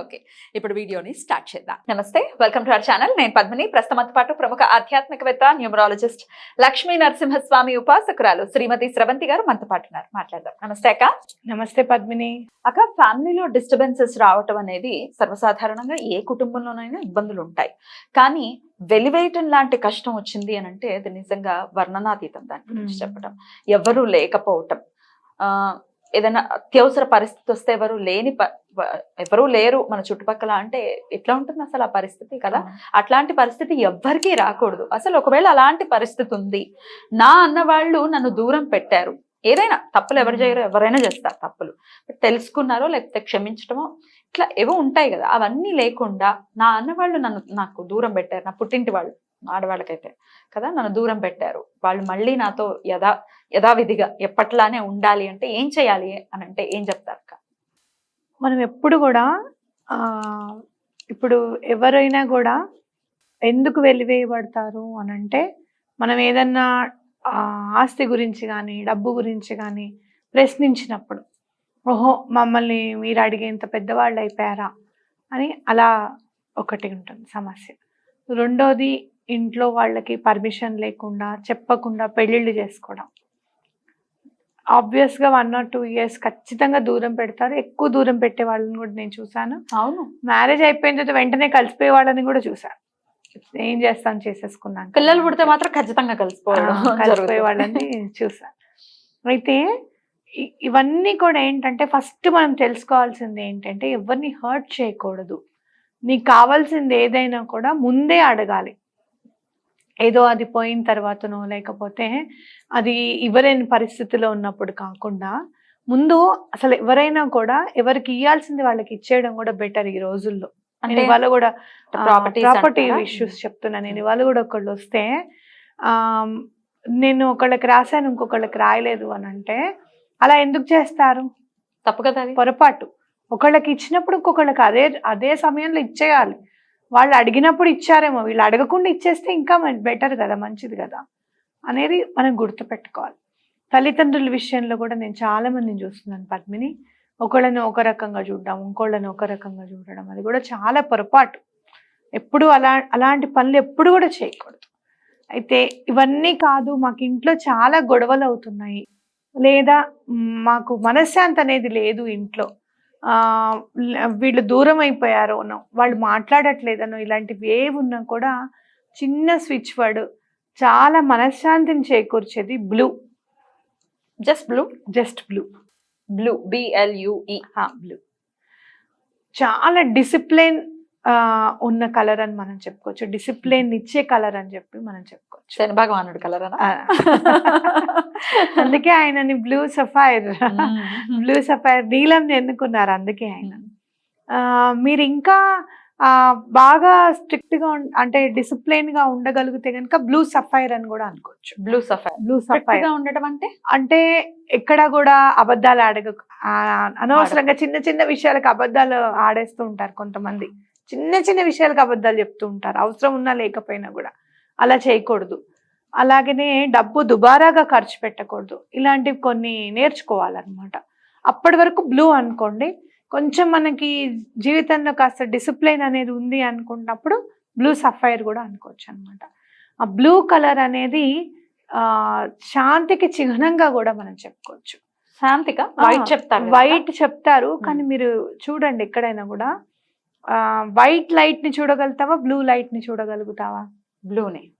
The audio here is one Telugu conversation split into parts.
ఓకే ఇప్పుడు వీడియోని స్టార్ట్ చేద్దాం. నమస్తే వెల్కమ్ టు అవర్ ఛానల్. నేను పద్మిని. ప్రస్తుతంతో పాటు ప్రముఖ ఆధ్యాత్మికవేత్త న్యూమరాలజిస్ట్ లక్ష్మీ నరసింహస్వామి ఉపాసకురాలు శ్రీమతి స్రవంతి గారు మనతో పాటు ఉన్నారు. మాట్లాడదాం. నమస్తే అక్క. నమస్తే పద్మిని. అక్క ఫ్యామిలీలో డిస్టర్బెన్సెస్ రావటం అనేది సర్వసాధారణంగా ఏ కుటుంబంలోనైనా ఇబ్బందులు ఉంటాయి. కానీ వెలివేయటం లాంటి కష్టం వచ్చింది అని అంటే అది నిజంగా వర్ణనాతీతం దాని గురించి మ్మ్. చెప్పటం. ఎవరు లేకపోవటం. ఆ ఏదైనా అత్యవసర పరిస్థితి వస్తే ఎవరు లేని ఎవరూ లేరు మన చుట్టుపక్కల అంటే ఎట్లా ఉంటుంది అసలు ఆ పరిస్థితి కదా? అట్లాంటి పరిస్థితి ఎవ్వరికీ రాకూడదు. అసలు ఒకవేళ అలాంటి పరిస్థితి ఉంది నా అన్న వాళ్ళు నన్ను దూరం పెట్టారు. ఏదైనా తప్పులు ఎవరు చేయరో ఎవరైనా చేస్తారు తప్పులు. తెలుసుకున్నారో లేకపోతే క్షమించటమో ఇట్లా ఏవో ఉంటాయి కదా. అవన్నీ లేకుండా నా అన్న వాళ్ళు నన్ను నాకు దూరం పెట్టారు నా పుట్టింటి వాళ్ళు. ఆడవాళ్ళకైతే కదా నన్ను దూరం పెట్టారు వాళ్ళు మళ్ళీ నాతో యథా యథావిధిగా ఎప్పట్లానే ఉండాలి అంటే ఏం చేయాలి అని అంటే ఏం చెప్తారు అక్క? మనం ఎప్పుడు కూడా ఇప్పుడు ఎవరైనా కూడా ఎందుకు వెలివేయబడతారు అని అంటే మనం ఏదన్నా ఆస్తి గురించి కానీ డబ్బు గురించి కానీ ప్రశ్నించినప్పుడు ఓహో మమ్మల్ని మీరు అడిగేంత పెద్దవాళ్ళు అయిపోయారా అని అలా ఒకటి ఉంటుంది సమస్య రెండోది ఇంట్లో వాళ్ళకి పర్మిషన్ లేకుండా చెప్పకుండా పెళ్ళిళ్ళు చేసుకోవడం. ఆబ్వియస్గా వన్ ఆర్ టూ ఇయర్స్ ఖచ్చితంగా దూరం పెడతారు. ఎక్కువ దూరం పెట్టే వాళ్ళని కూడా నేను చూసాను అవును. మ్యారేజ్ అయిపోయిన తర్వాత వెంటనే కలిసిపోయే వాళ్ళని కూడా చూసాను ఏం చేస్తాను చేసేసుకున్నాను పిల్లలు పుడితే మాత్రం ఖచ్చితంగా కలిసిపోవడం కలిసిపోయే. వాళ్ళని చూసాను అయితే ఇవన్నీ కూడా ఏంటంటే ఫస్ట్ మనం తెలుసుకోవాల్సింది ఏంటంటే ఎవరిని హర్ట్ చేయకూడదు. నీకు కావాల్సింది ఏదైనా కూడా ముందే అడగాలి. ఏదో అది పోయిన తర్వాతనో లేకపోతే అది ఇవ్వలేని పరిస్థితిలో ఉన్నప్పుడు కాకుండా ముందు అసలు ఎవరైనా కూడా ఎవరికి ఇవ్వాల్సింది వాళ్ళకి ఇచ్చేయడం కూడా బెటర్ ఈ రోజుల్లో. అంటే నేను ఇవాళ కూడా ప్రాపర్టీ? ఇష్యూస్ చెప్తున్నా నేను. ఇవాళ కూడా ఒకళ్ళు వస్తే ఆ నేను ఒకళ్ళకి రాశాను ఇంకొకళ్ళకి రాయలేదు అని అంటే అలా ఎందుకు చేస్తారు? తప్పు కదా పొరపాటు. ఒకళ్ళకి ఇచ్చినప్పుడు ఇంకొకళ్ళకి అదే అదే సమయంలో ఇచ్చేయాలి. వాళ్ళు అడిగినప్పుడు ఇచ్చారేమో. వీళ్ళు అడగకుండా ఇచ్చేస్తే ఇంకా బెటర్ కదా మంచిది కదా అనేది మనం గుర్తుపెట్టుకోవాలి. తల్లిదండ్రుల విషయంలో కూడా నేను చాలా మందిని చూస్తున్నాను పద్మిని. ఒకళ్ళని ఒక రకంగా చూడడం ఇంకోళ్ళని ఒక రకంగా చూడడం అది కూడా చాలా పొరపాటు. ఎప్పుడు అలా అలాంటి పనులు ఎప్పుడు కూడా చేయకూడదు. అయితే ఇవన్నీ కాదు మాకు ఇంట్లో చాలా గొడవలు అవుతున్నాయి. లేదా మాకు మనశ్శాంతి అనేది లేదు ఇంట్లో. వీళ్ళు దూరం అయిపోయారోనో వాళ్ళు మాట్లాడట్లేదనో ఇలాంటివి ఏవి ఉన్నా కూడా చిన్న స్విచ్ వర్డ్ చాలా మనశ్శాంతిని చేకూర్చేది blue just blue just blue blue B L U E blue చాలా డిసిప్లిన్ ఉన్న కలర్ అని మనం చెప్పుకోవచ్చు. డిసిప్లిన్ ఇచ్చే కలర్ అని చెప్పి మనం చెప్పుకోవచ్చు. శని భగవానుడు కలర్ అనా. అందుకే ఆయనని బ్లూ సఫైర్ బ్లూ సఫైర్ నీలం ఎన్నుకున్నారు అందుకే ఆయన. ఆ, మీరు ఇంకా బాగా స్ట్రిక్ట్గా అంటే డిసిప్లిన్గా ఉండగలిగితే కనుక బ్లూ సఫైర్ అని కూడా అనుకోవచ్చు. బ్లూ సఫైర్ బ్లూ సఫైర్గా ఉండటం అంటే? అంటే ఎక్కడ కూడా అబద్ధాలు ఆడగ అనవసరంగా చిన్న చిన్న విషయాలకు అబద్ధాలు ఆడేస్తూ ఉంటారు కొంతమంది. చిన్న చిన్న విషయాలకు అబద్ధాలు చెప్తూ ఉంటారు. అవసరం ఉన్నా లేకపోయినా కూడా. అలా చేయకూడదు. అలాగనే డబ్బు దుబారాగా ఖర్చు పెట్టకూడదు. ఇలాంటివి కొన్ని నేర్చుకోవాలన్నమాట. అప్పటి వరకు బ్లూ అనుకోండి. కొంచెం మనకి జీవితంలో కాస్త డిసిప్లైన్ అనేది ఉంది అనుకున్నప్పుడు బ్లూ సఫైర్ కూడా అనుకోవచ్చు అనమాట ఆ బ్లూ కలర్ అనేది ఆ శాంతికి చిహ్నంగా కూడా మనం చెప్పుకోవచ్చు. శాంతిక? వైట్ చెప్తారు వైట్ చెప్తారు. కానీ మీరు చూడండి ఎక్కడైనా కూడా. వైట్ లైట్ని చూడగలుగుతావా బ్లూ లైట్ని చూడగలుగుతావా? బ్లూని.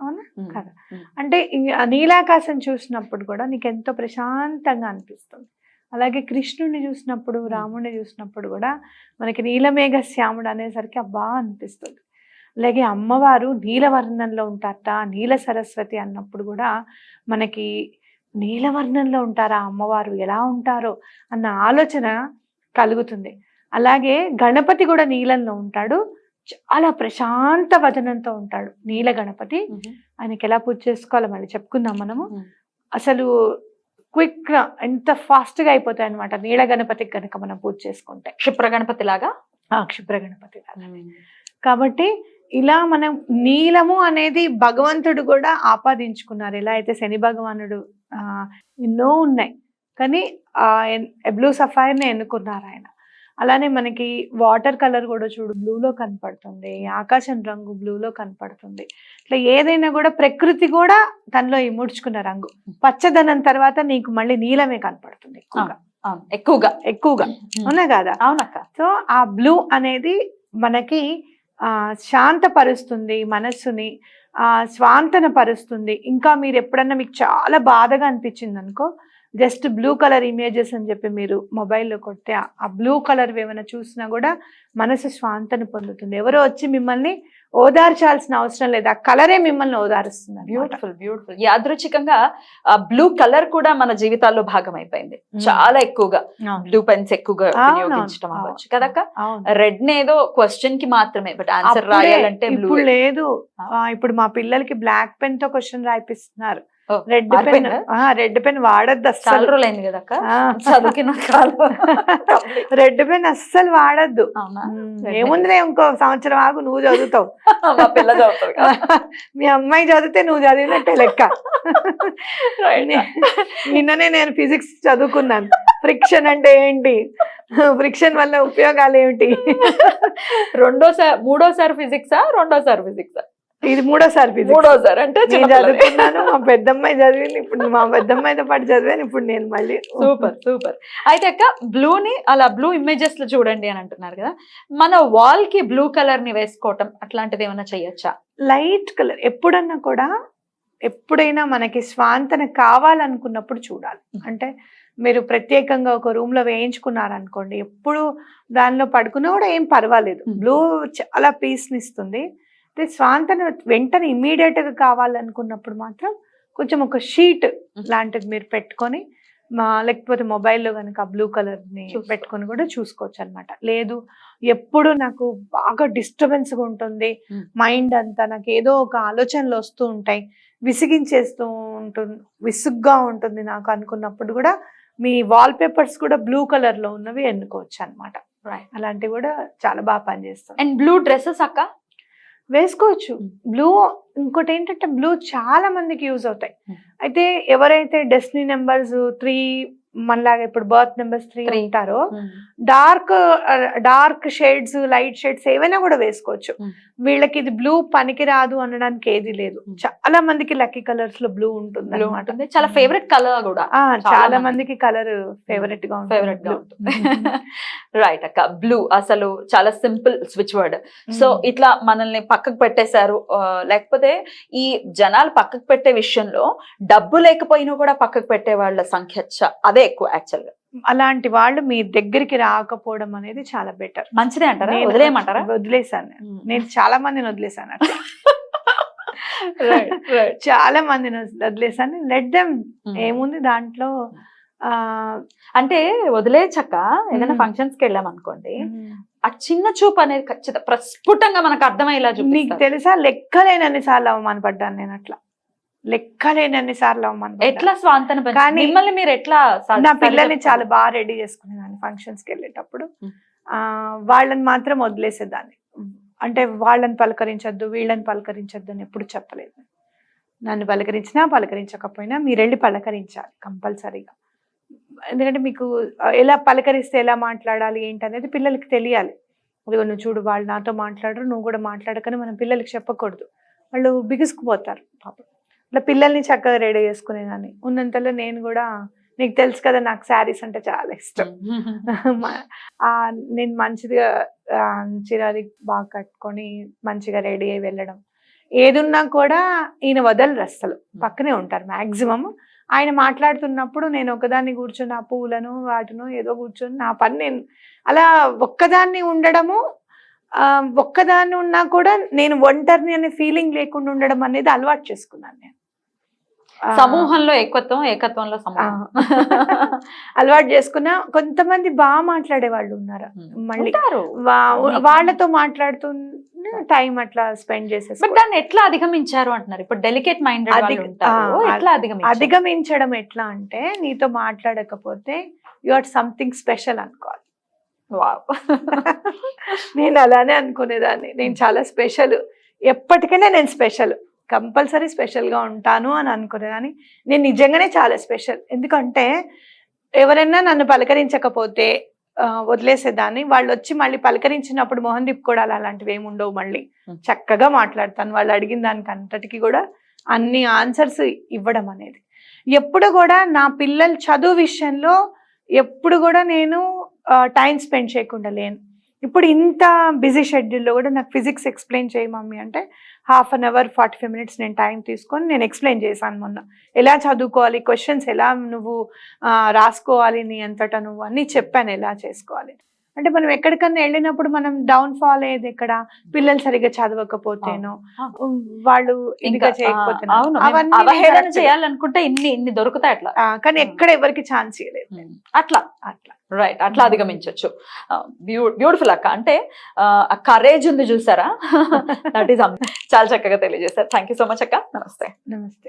అవునా. కదా. అంటే నీలాకాశం చూసినప్పుడు కూడా నీకు ఎంతో ప్రశాంతంగా అనిపిస్తుంది. అలాగే కృష్ణుడిని చూసినప్పుడు రాముడిని చూసినప్పుడు కూడా మనకి నీలమేఘ శ్యాముడు అనేసరికి అబ్బా అనిపిస్తుంది. అలాగే అమ్మవారు నీలవర్ణంలో ఉంటారట నీల సరస్వతి అన్నప్పుడు కూడా మనకి నీలవర్ణంలో ఉంటారా అమ్మవారు ఎలా ఉంటారో అన్న ఆలోచన కలుగుతుంది. అలాగే గణపతి కూడా నీలంలో ఉంటాడు. చాలా ప్రశాంత వదనంతో ఉంటాడు నీల గణపతి. ఆయనకి ఎలా పూజ చేసుకోవాలో మళ్ళీ చెప్పుకుందాం మనము. అసలు క్విక్గా ఎంత ఫాస్ట్గా అయిపోతాయి అనమాట నీల గణపతికి కనుక మనం పూజ చేసుకుంటే. క్షిప్ర గణపతి లాగా? ఆ క్షిప్ర గణపతి లాగా. కాబట్టి ఇలా మనం నీలము అనేది భగవంతుడు కూడా ఆపాదించుకున్నారు. ఎలా అయితే శని భగవానుడు ఎన్నో ఉన్నాయి. కానీ ఆ బ్లూ సఫైర్ని ఎన్నుకున్నారు ఆయన. అలానే మనకి వాటర్ కలర్ కూడా చూడు బ్లూలో కనపడుతుంది ఆకాశం రంగు బ్లూలో కనపడుతుంది. ఇట్లా ఏదైనా కూడా ప్రకృతి కూడా తనలో ఇముడ్చుకున్న రంగు. పచ్చదనం తర్వాత నీకు మళ్ళీ నీలమే కనపడుతుంది ఎక్కువగా. ఎక్కువగా. ఎక్కువగా. అవునా కదా? అవునక్క. సో ఆ బ్లూ అనేది మనకి ఆ శాంతపరుస్తుంది మనస్సుని ఆ స్వాంతన పరుస్తుంది. ఇంకా మీరు ఎప్పుడన్నా మీకు చాలా బాధగా అనిపించింది అనుకో జస్ట్ బ్లూ కలర్ ఇమేజెస్ అని చెప్పి మీరు మొబైల్లో కొడితే ఆ- ఆ బ్లూ కలర్ ఏమైనా చూసినా కూడా మనసు స్వాంతన పొందుతుంది. ఎవరో వచ్చి మిమ్మల్ని ఓదార్చాల్సిన అవసరం లేదు. ఆ కలరే మిమ్మల్ని ఓదారుస్తుంది. బ్యూటిఫుల్ బ్యూటిఫుల్ యాదృచ్ఛికంగా బ్లూ కలర్ కూడా మన జీవితాల్లో భాగం అయిపోయింది. చాలా ఎక్కువగా. బ్లూ పెన్స్ ఎక్కువగా. వినియోగించడం అవ్వచ్చు కదక్క? అవును. రెడ్ నేదో క్వశ్చన్కి మాత్రమే బట్ ఆన్సర్ రాయాలంటే బ్లూ లేదు. ఆ. ఆ, ఇప్పుడు మా పిల్లలకి బ్లాక్ పెన్తో question రాయిపిస్తున్నారు. Red pen? Red pen వాడద్దు అస్సలు. రోజులు అయింది కదక్క ఆ. చదువుకిన కాలం. Complete. రెడ్ పెన్ అస్సలు వాడద్దు. ఏముందిలే ఇంకో సంవత్సరం ఆగు నువ్వు చదువుతావు. మా పిల్ల చదువుతుంది కదా. మీ అమ్మాయి చదివితే నువ్వు చదివినట్టే లెక్క. నిన్ననే నేను ఫిజిక్స్ చదువుకున్నాను. ఫ్రిక్షన్ అంటే ఏంటి? ఫ్రిక్షన్ వల్ల ఉపయోగాలు ఏమిటి? రెండోసారి మూడోసారి ఫిజిక్సా రెండోసారి ఫిజిక్సా ఇది మూడోసారి ఫిజిక్స్ మూడోసారి అంటే నేను చదువుకున్నాను మా పెద్దమ్మాయి చదివింది ఇప్పుడు మా పెద్దమ్మాయితో పాటు చదివాను ఇప్పుడు నేను మళ్ళీ సూపర్ సూపర్. అయితే అక్క బ్లూ ని అలా బ్లూ ఇమేజెస్లో చూడండి అని అంటున్నారు కదా మన వాల్కి బ్లూ కలర్ని వేసుకోవటం అట్లాంటిది ఏమైనా చెయ్యొచ్చా లైట్ కలర్ ఎప్పుడన్నా కూడా ఎప్పుడైనా మనకి స్వాంతన కావాలనుకున్నప్పుడు చూడాలి. అంటే మీరు ప్రత్యేకంగా ఒక రూమ్లో వేయించుకున్నారనుకోండి ఎప్పుడు దానిలో పడుకున్నా కూడా ఏం పర్వాలేదు. బ్లూ చాలా పీస్ అయితే స్వాంతన వెంటనే ఇమీడియట్గా కావాలనుకున్నప్పుడు మాత్రం కొంచెం ఒక షీట్ లాంటిది మీరు పెట్టుకొని లేకపోతే మొబైల్లో కనుక బ్లూ కలర్ని చూసుకో. పెట్టుకొని కూడా చూసుకోవచ్చు అనమాట లేదు ఎప్పుడు నాకు బాగా డిస్టర్బెన్స్గా ఉంటుంది. మైండ్ అంతా నాకు ఏదో ఒక ఆలోచనలు వస్తూ ఉంటాయి విసిగించేస్తూ ఉంటుంది విసుగ్గా ఉంటుంది నాకు అనుకున్నప్పుడు కూడా మీ వాల్ పేపర్స్ కూడా బ్లూ కలర్లో ఉన్నవి ఎన్నుకోవచ్చు అనమాట. అలాంటివి కూడా చాలా బాగా పనిచేస్తాయి అండ్ బ్లూ డ్రెస్సెస్ అక్క వేసుకోవచ్చు. బ్లూ ఇంకోటి ఏంటంటే బ్లూ చాలా మందికి యూజ్ అవుతాయి. అయితే ఎవరైతే డెస్టినీ నెంబర్స్ త్రీ మనలాగా ఇప్పుడు బర్త్ నెంబర్స్ త్రీ. ఉంటారో dark dark shades light shades ఏవైనా కూడా వేసుకోవచ్చు. వీళ్ళకి ఇది బ్లూ పనికి రాదు అనడానికి ఏది లేదు. చాలా మందికి లక్కీ కలర్స్లో బ్లూ ఉంటుంది. ఉంటుంది చాలా ఫేవరెట్ కలర్ కూడా చాలా చాలా మంది. మందికి కలర్ ఫేవరెట్గా ఫేవరెట్గా. ఉంటుంది రైట్ అక్క బ్లూ అసలు చాలా సింపుల్ స్విచ్ వర్డ్ సో. ఇట్లా మనల్ని పక్కకు పెట్టేశారు లేకపోతే ఈ జనాలు పక్కకు పెట్టే విషయంలో డబ్బు లేకపోయినా కూడా పక్కకు పెట్టే వాళ్ళ సంఖ్య అదే ఎక్కువ యాక్చువల్గా. అలాంటి వాళ్ళు మీ దగ్గరికి రాకపోవడం అనేది చాలా బెటర్ మంచిదే అంటారా? వదిలేయమంటారా? వదిలేసాను నేను. నేను చాలా మందిని వదిలేసాను. చాలా మందిని వదిలేసాను లెట్ దెమ్ Hmm. ఏముంది దాంట్లో ఆ అంటే వదిలేచక్క ఏదైనా Hmm. ఫంక్షన్స్కి వెళ్ళాం అనుకోండి ఆ చిన్న చూపు అనేది ఖచ్చితంగా ప్రస్ఫుటంగా మనకు అర్థమయ్యేలా నీకు తెలుసా? లెక్కలేనన్ని సార్లు అవమానపడ్డాను నేను అట్లా. లెక్కలేనన్ని సార్లు అవమానపడ్డాను ఎట్లా స్వాంతన కానీ మిమ్మల్ని మీరు ఎట్లా నా పిల్లల్ని? చాలా బాగా రెడీ చేసుకునేదాన్ని ఫంక్షన్స్కి వెళ్ళేటప్పుడు. ఆ వాళ్ళని మాత్రం వదిలేసేదాన్ని. అంటే వాళ్ళని పలకరించొద్దు వీళ్ళని పలకరించొద్దు అని ఎప్పుడు చెప్పలేదు. నన్ను పలకరించినా పలకరించకపోయినా మీరు వెళ్ళి పలకరించాలి కంపల్సరీగా. ఎందుకంటే మీకు ఎలా పలకరిస్తే ఎలా మాట్లాడాలి ఏంటి అనేది పిల్లలకి తెలియాలి. ఇదిగో నువ్వు చూడు వాళ్ళు నాతో మాట్లాడరు నువ్వు కూడా మాట్లాడకని మనం పిల్లలకి చెప్పకూడదు. వాళ్ళు బిగుసుకుపోతారు. పాపం ఇట్లా పిల్లల్ని చక్కగా రెడీ చేసుకునేదాన్ని ఉన్నంతలో నేను కూడా నీకు తెలుసు కదా నాకు శారీస్ అంటే చాలా ఇష్టం. నేను మంచిగా చిరాది బాగా కట్టుకొని మంచిగా రెడీ అయి వెళ్ళడం. ఏదున్నా కూడా ఈయన వదలరు అస్సలు. పక్కనే ఉంటారు మాక్సిమం ఆయన మాట్లాడుతున్నప్పుడు నేను ఒకదాన్ని కూర్చొని ఆ పూలను వాటిను ఏదో కూర్చొని నా పని నేను అలా ఒక్కదాన్ని ఉండడము ఒక్కదాన్ని ఉన్నా కూడా నేను ఒంటరిని అనే ఫీలింగ్ లేకుండా ఉండడం అనేది అలవాటు చేసుకున్నాను నేను. సమూహంలో ఏకత్వం ఏకత్వంలో సమూహం. అలవాటు చేసుకున్నా కొంతమంది బాగా మాట్లాడే వాళ్ళు ఉన్నారు? మళ్ళీ వాళ్ళతో మాట్లాడుతూ టైం అట్లా స్పెండ్ చేసేసి దాన్ని ఎట్లా అధిగమించారు అంటున్నారు? ఇప్పుడు డెలికేట్ ఎట్లా అధిగమించారు? అధిగమించడం ఎట్లా అంటే నీతో మాట్లాడకపోతే యు ఆర్ సంథింగ్ స్పెషల్ అనుకోవాలి. వావ్. నేను అలానే అనుకునేదాన్ని. నేను చాలా స్పెషల్. ఎప్పటికైనా నేను స్పెషల్. కంపల్సరీ స్పెషల్గా ఉంటాను అని అనుకునేదాన్ని నేను నిజంగానే చాలా స్పెషల్. ఎందుకంటే ఎవరైనా నన్ను పలకరించకపోతే వదిలేసేదాన్ని. వాళ్ళు వచ్చి మళ్ళీ పలకరించినప్పుడు మొహం తిప్పుకోవడాలు అలాంటివి ఏమి ఉండవు మళ్ళీ. చక్కగా మాట్లాడతాను. వాళ్ళు అడిగిన దానికి అంతటికి కూడా అన్ని ఆన్సర్స్ ఇవ్వడం అనేది. ఎప్పుడు కూడా నా పిల్లల చదువు విషయంలో ఎప్పుడు కూడా నేను టైం స్పెండ్ చేయకుండా లేను. ఇప్పుడు ఇంత బిజీ షెడ్యూల్లో కూడా నాకు ఫిజిక్స్ ఎక్స్ప్లెయిన్ చేయి మమ్మీ అంటే half an hour forty five minutes నేను టైం తీసుకొని నేను ఎక్స్ప్లెయిన్ చేశాను మొన్న. ఎలా చదువుకోవాలి క్వశ్చన్స్ ఎలా నువ్వు రాసుకోవాలి నీ అంతటా నువ్వు అన్నీ చెప్పాను ఎలా చేసుకోవాలి. అంటే మనం ఎక్కడికన్నా వెళ్ళినప్పుడు మనం డౌన్ ఫాల్ అయ్యేది ఎక్కడ? పిల్లలు సరిగ్గా చదవకపోతేనో వాళ్ళు ఇంకా చేయకపోతే చేయాలనుకుంటే ఇన్ని ఇన్ని దొరుకుతాయి అట్లా. కానీ ఎక్కడ ఎవరికి ఛాన్స్ ఇవ్వలేదు. అట్లా. అట్లా. రైట్ అట్లా అధిగమించవచ్చు బ్యూటిఫుల్ అక్క. అంటే కరేజ్ ఉంది చూసారా? దట్ ఈస్ చాలా చక్కగా తెలియజేశారు. థ్యాంక్ యూ సో మచ్ అక్క. నమస్తే. నమస్తే.